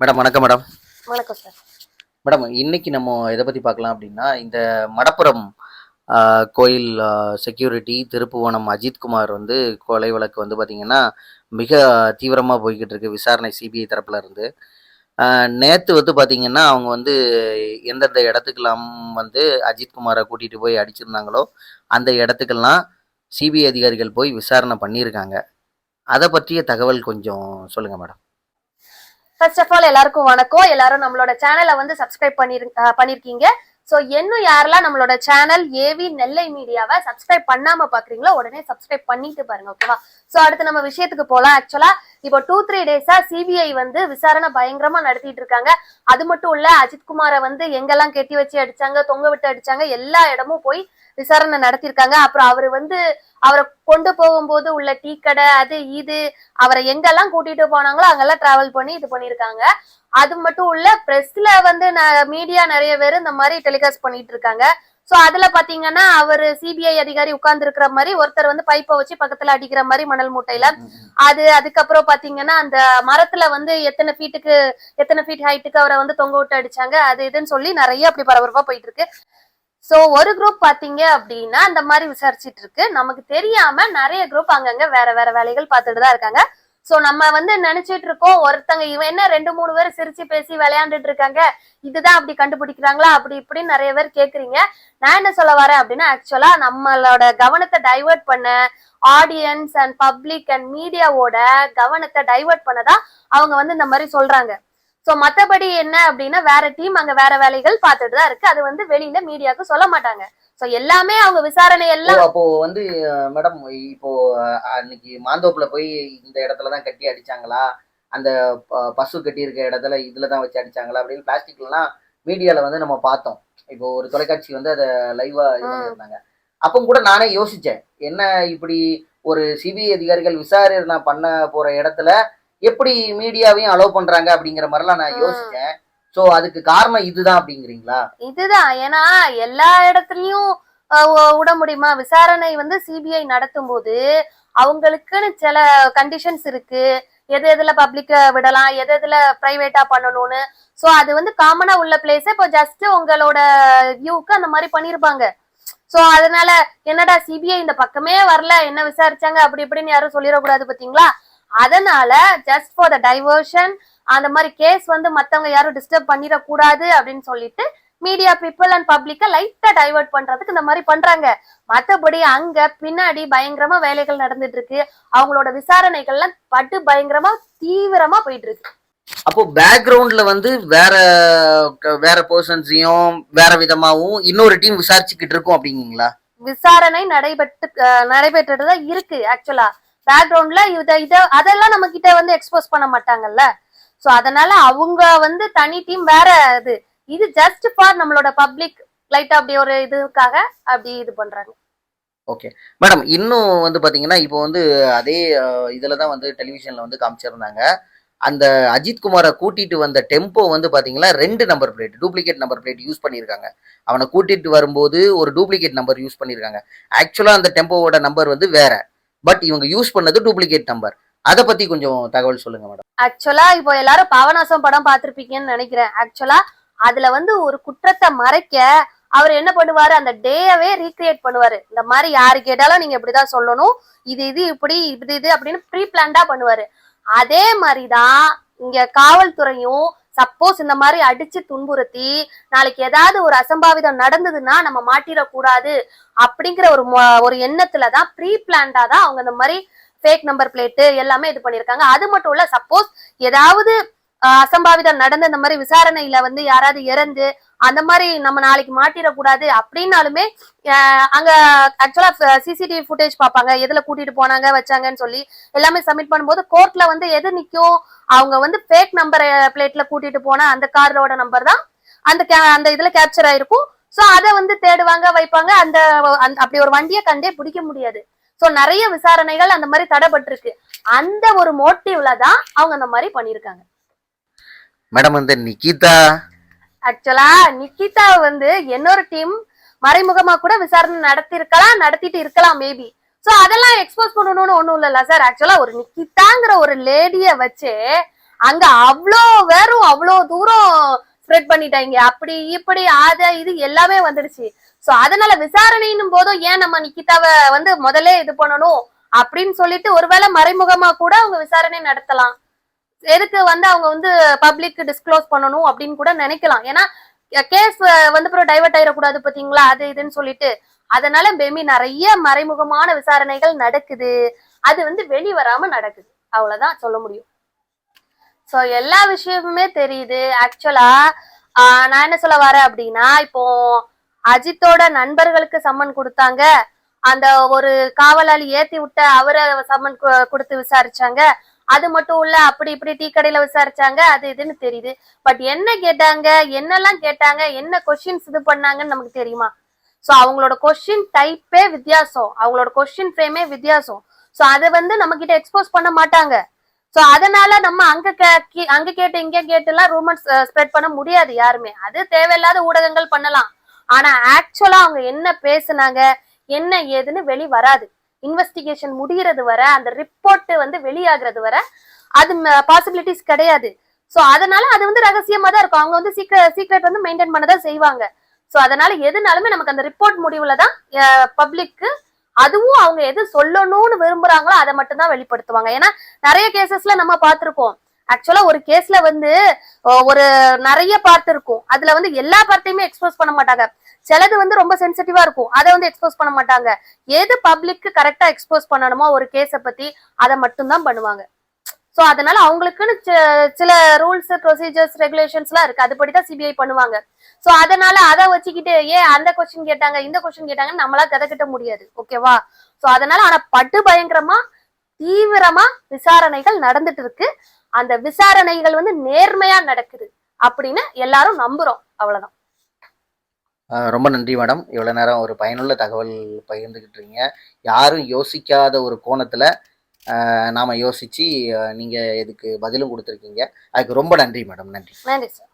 Madam வணக்கம் madam. வணக்கம் sir. Madam இன்னைக்கு நம்ம எதை பற்றி பார்க்கலாம் அப்படின்னா இந்த மடப்புரம் கோயில் செக்யூரிட்டி திருப்புவனம் அஜித்குமார் வந்து கொலை வழக்கு வந்து பார்த்திங்கன்னா மிக தீவிரமாக போய்கிட்டு இருக்கு விசாரணை சிபிஐ தரப்புல இருந்து. நேற்று வந்து பார்த்திங்கன்னா அவங்க வந்து எந்தெந்த இடத்துக்கெல்லாம் வந்து அஜித்குமாரை கூட்டிகிட்டு போய் அடிச்சிருந்தாங்களோ அந்த இடத்துக்கெல்லாம் சிபிஐ அதிகாரிகள் போய் விசாரணை பண்ணியிருக்காங்க. அதை பற்றிய தகவல் கொஞ்சம் சொல்லுங்கள் மேடம். ஃபர்ஸ்ட் ஆஃப் ஆல் எல்லாருக்கும் வணக்கம். எல்லாரும் நம்மளோட சேனலை வந்து சப்ஸ்கிரைப் பண்ணி பண்ணிருக்கீங்க. ஸோ இன்னும் யாரெல்லாம் நம்மளோட சேனல் ஏவி நெல்லை மீடியாவை சப்ஸ்கிரைப் பண்ணாம பாக்குறீங்களோ உடனே சப்ஸ்கிரைப் பண்ணிட்டு பாருங்க ஓகேவா ஸோ அடுத்து நம்ம விஷயத்துக்கு போகலாம் ஆக்சுவலா இப்போ டூ த்ரீ டேஸா சிபிஐ வந்து விசாரணை பயங்கரமா நடத்திட்டு இருக்காங்க. அது மட்டும் இல்ல அஜித்குமாரை வந்து எங்கெல்லாம் கெட்டி வச்சு அடிச்சாங்க தொங்க விட்டு அடிச்சாங்க எல்லா இடமும் போய் விசாரணை நடத்திருக்காங்க. அப்புறம் அவர் வந்து அவரை கொண்டு போகும்போது உள்ள டீ கடை அது இது அவரை எங்கெல்லாம் கூட்டிட்டு போனாங்களோ அங்கெல்லாம் டிராவல் பண்ணி இது பண்ணிருக்காங்க அது மட்டும் இல்ல பிரஸ்ல வந்து மீடியா நிறைய பேர் இந்த மாதிரி டெலிகாஸ்ட் பண்ணிட்டு இருக்காங்க. சோ அதுல பாத்தீங்கன்னா அவர் சிபிஐ அதிகாரி உட்கார்ந்து இருக்கிற மாதிரி ஒருத்தர் வந்து பைப்பை வச்சு பக்கத்துல அடிக்கிற மாதிரி மணல் மூட்டையில. அது அதுக்கப்புறம் பாத்தீங்கன்னா அந்த மரத்துல வந்து எத்தனை ஃபீட்டுக்கு எத்தனை ஃபீட் ஹைட்டுக்கு அவரை வந்து தொங்க விட்டு அடிச்சாங்க அது இதுன்னு சொல்லி நிறைய அப்படி பரபரப்பா போயிட்டு இருக்கு. சோ ஒரு குரூப் பாத்தீங்க அப்படின்னா அந்த மாதிரி விசாரிச்சிட்டு இருக்கு. நமக்கு தெரியாம நிறைய குரூப் அங்கங்க வேற வேற வேலைகள் பார்த்துட்டு தான் இருக்காங்க. சோ நம்ம வந்து நினைச்சிட்டு இருக்கோம் ஒருத்தங்க இவன் என்ன ரெண்டு மூணு பேர் சிரிச்சு பேசி விளையாண்டுட்டு இருக்காங்க. இதுதான் அப்படி கண்டுபிடிக்கிறாங்களா? அப்படி இப்படின்னு நிறைய பேர் கேக்குறீங்க. நான் என்ன சொல்ல வரேன் அப்படின்னா ஆக்சுவலா நம்மளோட கவனத்தை டைவர்ட் பண்ண ஆடியன்ஸ் அண்ட் பப்ளிக் அண்ட் மீடியாவோட கவனத்தை டைவர்ட் பண்ணதான் அவங்க வந்து இந்த மாதிரி சொல்றாங்க. சோ மத்தபடி என்ன அப்படின்னா வேற டீம் அங்க வேற வேலைகள் பார்த்துட்டு தான் இருக்கு. அது வந்து வெளியில மீடியாவுக்கு சொல்ல மாட்டாங்க. சோ எல்லாமே அவங்க விசாரணை எல்லாம் அப்போ வந்து மேடம் இப்போ அன்னைக்கு மாந்தோப்புல போய் இந்த இடத்துல தான் கட்டி அடிச்சாங்களா? அந்த பசு கட்டி இருக்க இடத்துல இதுல தான் வச்சு அடிச்சாங்களா? அப்படின்னு பிளாஸ்டிக்லாம் மீடியால வந்து நம்ம பார்த்தோம். இப்போ ஒரு தொலைக்காட்சி வந்து அதை லைவா. பண்ணியிருந்தாங்க. அப்போ கூட நானே யோசிச்சேன் என்ன இப்படி ஒரு சிபிஐ அதிகாரிகள் விசாரணை பண்ண போற இடத்துல எப்படி மீடியாவையும் அலோவ் பண்றாங்க அப்படிங்கிற மாதிரிலாம் நான். யோசிச்சேன். சோ அதுக்கு காரணம் இதுதான் அப்படிங்கிறீங்களா? இதுதான். ஏன்னா எல்லா இடத்துலயும் விட முடியுமா? விசாரணை வந்து சிபிஐ நடத்தும் போது அவங்களுக்குன்னு சில கண்டிஷன்ஸ் இருக்கு. எது எதுல பப்ளிக்க விடலாம் எது எதுல பிரைவேட்டா பண்ணணும்னு. சோ அது வந்து காமனா உள்ள பிளேஸ் இப்போ ஜஸ்ட் உங்களோட வியூக்கு அந்த மாதிரி பண்ணிருப்பாங்க. சோ அதனால என்னடா சிபிஐ இந்த பக்கமே வரல என்ன விசாரிச்சாங்க அப்படி இப்படின்னு யாரும் சொல்லிடக்கூடாது பாத்தீங்களா? அதனால ஜஸ்ட் ஃபார் த டைவர்ஷன் அந்த மாதிரி கேஸ் வந்து மத்தவங்க யாரும் டிஸ்டர்ப் பண்ணிடக்கூடாது அப்படின்னு சொல்லிட்டு மீடியா பீப்புள் அண்ட் பப்ளிக்க லைட்டா டைவர்ட் பண்றதுக்கு இந்த மாதிரி பண்றாங்க. மத்தபடி அங்க பின்னாடி பயங்கரமா வேலைகள் நடந்துட்டு இருக்கு அவங்களோட விசாரணைகள்லாம் பட்டு பயங்கரமா தீவிரமா போயிட்டு இருக்கு அப்போ பேக்ரவுண்ட்ல வந்து வேற வேற பர்சன்ஸையும் வேற விதமாவும் இன்னொரு டீம் விசாரிச்சுக்கிட்டு இருக்கோம் அப்படிங்களா விசாரணை நடைபெற்று தான் இருக்கு ஆக்சுவலா பேக்ரவுண்ட்ல இத இத அதெல்லாம் நம்ம கிட்ட வந்து எக்ஸ்போஸ் பண்ண மாட்டாங்கல்ல. சோ அதனால அவங்க வந்து தனி டீம் வேற இது. இது ஜஸ்ட் ஃபார் நம்மளோட பப்ளிக் லைட்டா அப்படி ஒரு இதுக்காக அப்படி இது பண்றாங்க. மேடம் இன்னும் வந்து பாத்தீங்கன்னா இப்போ வந்து அதே இதில் தான் வந்து டெலிவிஷனில் வந்து காமிச்சிருந்தாங்க. அந்த அஜித் குமாரை கூட்டிட்டு வந்த டெம்போ வந்து பாத்தீங்கன்னா ரெண்டு number plate duplicate number plate use பண்ணியிருக்காங்க அவனை கூட்டிட்டு வரும்போது ஒரு டூப்ளிகேட் நம்பர் யூஸ் பண்ணியிருக்காங்க ஆக்சுவலாக அந்த டெம்போவோட நம்பர் வந்து வேற. பட் இவங்க யூஸ் பண்ணது டூப்ளிகேட் நம்பர். அதை பத்தி கொஞ்சம் தகவல் சொல்லுங்க மேடம் ஆக்சுவலா இப்போ எல்லாரும் பாவநாசம் படம் பார்த்திருப்பீங்கன்னு நினைக்கிறேன். ஆக்சுவலா அதுல வந்து ஒரு குற்றத்தை மறைக்க அவர் என்ன பண்ணுவாரு? அந்த டேயவே ரீக்ரியேட் பண்ணுவாரு. இந்த மாதிரி யாரு கேட்டாலும் நீங்க இப்படிதான் சொல்லணும். இது இது இப்படி இது இது அப்படின்னு ப்ரீ பிளான்டா பண்ணுவாரு. அதே மாதிரிதான் இங்க காவல்துறையும் சப்போஸ் இந்த மாதிரி அடிச்சு துன்புறுத்தி நாளைக்கு ஏதாவது ஒரு அசம்பாவிதம் நடந்ததுன்னா நம்ம மாட்டிடக்கூடாது அப்படிங்கிற ஒரு மொ- ஒரு எண்ணத்துல தான் ப்ரீ பிளான்டா தான் அவங்க இந்த மாதிரி ஃபேக் நம்பர் பிளேட்டு எல்லாமே இது பண்ணியிருக்காங்க. அது மட்டும் இல்ல சப்போஸ் ஏதாவது அசம்பாவிதம் நடந்த இந்த மாதிரி விசாரணையில வந்து யாராவது இறந்து அந்த மாதிரி நம்ம நாளைக்கு மாட்டிடக்கூடாது அப்படின்னாலுமே அஹ், அங்க ஆக்சுவலா சிசிடிவி ஃபுட்டேஜ் பார்ப்பாங்க. எதுல கூட்டிட்டு போனாங்க வச்சாங்கன்னு சொல்லி எல்லாமே சப்மிட் பண்ணும்போது கோர்ட்ல வந்து எது நிக்கும் அவங்க வந்து ஃபேக் நம்பர் பிளேட்ல கூட்டிட்டு போனா அந்த காரோட நம்பர் தான் அந்த அந்த இதுல கேப்சர் ஆயிருக்கும். சோ அதை வந்து தேடுவாங்க வைப்பாங்க. அந்த அப்படி ஒரு வண்டியை கண்டே பிடிக்க முடியாது. சோ நிறைய விசாரணைகள் அந்த மாதிரி தடைபட்டிருக்கு அந்த ஒரு மோட்டிவ்ல தான் அவங்க அந்த மாதிரி பண்ணிருக்காங்க மேடம் இந்த நிகிதா ஆக்சுவலா நிக்கிதா வந்து என்னொரு டீம் மறைமுகமா கூட விசாரணை நடத்திருக்கலாம் நடத்திட்டு இருக்கலாம் மேபி சோ அதெல்லாம் எக்ஸ்போஸ் பண்ணணும்னு ஒண்ணும் இல்லல்ல சார் ஆக்சுவலா ஒரு நிக்கிதாங்கிற ஒரு லேடிய வச்சு அங்க அவ்வளோ வேறும் அவ்வளோ தூரம் ஸ்ப்ரெட் பண்ணிட்டாங்க. அப்படி இப்படி அது இது எல்லாமே வந்துடுச்சு. சோ அதனால விசாரணைன்னும் போதும் ஏன் நம்ம நிக்கிதாவை வந்து முதல்ல இது பண்ணணும் அப்படின்னு சொல்லிட்டு ஒருவேளை மறைமுகமா கூட அவங்க விசாரணை நடத்தலாம். எதுக்கு வந்து அவங்க வந்து பப்ளிக் டிஸ்க்ளோஸ் பண்ணணும் அப்படின்னு கூட நினைக்கலாம். ஏன்னா கேஸ் வந்து அப்புறம் டைவர்ட் ஆயிடக்கூடாது பாத்தீங்களா அது இதுன்னு சொல்லிட்டு. அதனால பெமி நிறைய மறைமுகமான விசாரணைகள் நடக்குது. அது வந்து வெளி வராம நடக்குது. அவ்வளவுதான் சொல்ல முடியும். சோ எல்லா விஷயமுமே தெரியுது. ஆக்சுவலா நான் என்ன சொல்ல வரேன் அப்படின்னா இப்போ அஜித்தோட நண்பர்களுக்கு சம்மன் கொடுத்தாங்க. அந்த ஒரு காவலாளி ஏத்தி விட்ட அவரை சம்மன் கு- கொடுத்து விசாரிச்சாங்க. அது மட்டும் இல்ல அப்படி இப்படி டீ கடையில விசாரிச்சாங்க அது இதுன்னு தெரியுது. பட் என்ன கேட்டாங்க என்னெல்லாம் கேட்டாங்க என்ன கொஸ்டின்ஸ் இது பண்ணாங்கன்னு நமக்கு தெரியுமா? சோ அவங்களோட கொஸ்டின் டைப்பே வித்தியாசம். அவங்களோட கொஸ்டின் ஃப்ரேமே வித்தியாசம். சோ அதை வந்து நம்ம கிட்ட எக்ஸ்போஸ் பண்ண மாட்டாங்க. சோ அதனால நம்ம அங்க கே- அங்க கேட்டு இங்க கேட்டு எல்லாம் ரூமர்ஸ் ஸ்ப்ரெட் பண்ண முடியாது யாருமே. அது தேவையில்லாத ஊடகங்கள் பண்ணலாம். ஆனா ஆக்சுவலா அவங்க என்ன பேசுனாங்க என்ன ஏதுன்னு வெளி வராது இன்வெஸ்டிகேஷன் முடிகிறது வரை அந்த ரிப்போர்ட் வந்து வெளியாகிறது வர அது பாசிபிலிட்டிஸ் கிடையாது. ஸோ அதனால அது வந்து ரகசியமா தான் இருக்கும். அவங்க வந்து சீக்ரெட் சீக்ரெட் வந்து மெயின்டைன் பண்ணதான் செய்வாங்க. ஸோ அதனால எதுனாலுமே நமக்கு அந்த ரிப்போர்ட் முடிவுல தான் பப்ளிக்கு அதுவும் அவங்க எது சொல்லணும்னு விரும்புறாங்களோ அதை மட்டும் தான் வெளிப்படுத்துவாங்க. ஏன்னா நிறைய கேசஸ்ல நம்ம பார்த்துருக்கோம் ஆக்சுவலா ஒரு கேஸ்ல வந்து ஒரு நிறைய பார்ட் இருக்கும். அதுல வந்து எல்லா பார்ட்டையுமே எக்ஸ்போஸ் பண்ண மாட்டாங்க. சிலது வந்து ரொம்ப சென்சிட்டிவா இருக்கும். அதை வந்து எக்ஸ்போஸ் பண்ண மாட்டாங்க. எது பப்ளிக்கு கரெக்டா எக்ஸ்போஸ் பண்ணணுமோ ஒரு கேஸை பத்தி அதை மட்டும்தான் பண்ணுவாங்க. ஸோ அதனால அவங்களுக்குன்னு சில ரூல்ஸ் ப்ரொசீஜர்ஸ் ரெகுலேஷன்ஸ்லாம் இருக்கு. அதுபடி தான் சிபிஐ பண்ணுவாங்க. ஸோ அதனால அதை வச்சுக்கிட்டு ஏன் அந்த கொஸ்டின் கேட்டாங்க இந்த கொஸ்டின் கேட்டாங்கன்னு நம்மளா கதக்கிட்ட முடியாது. ஓகேவா ஸோ அதனால ஆனா பட்டு பயங்கரமா தீவிரமா விசாரணைகள் நடந்துட்டு இருக்கு. அந்த விசாரணைகள் வந்து நேர்மையா நடக்குது அப்படின்னு எல்லாரும் நம்புறோம். அவ்வளவுதான். ரொம்ப நன்றி மேடம். இவ்வளோ நேரம் ஒரு பயனுள்ள தகவல் பகிர்ந்துக்கிட்டு இருக்கீங்க யாரும் யோசிக்காத ஒரு கோணத்தில் நாம் யோசித்து நீங்கள் இதுக்கு பதிலும் கொடுத்துருக்கீங்க. அதுக்கு ரொம்ப நன்றி மேடம். நன்றி. நன்றி சார்.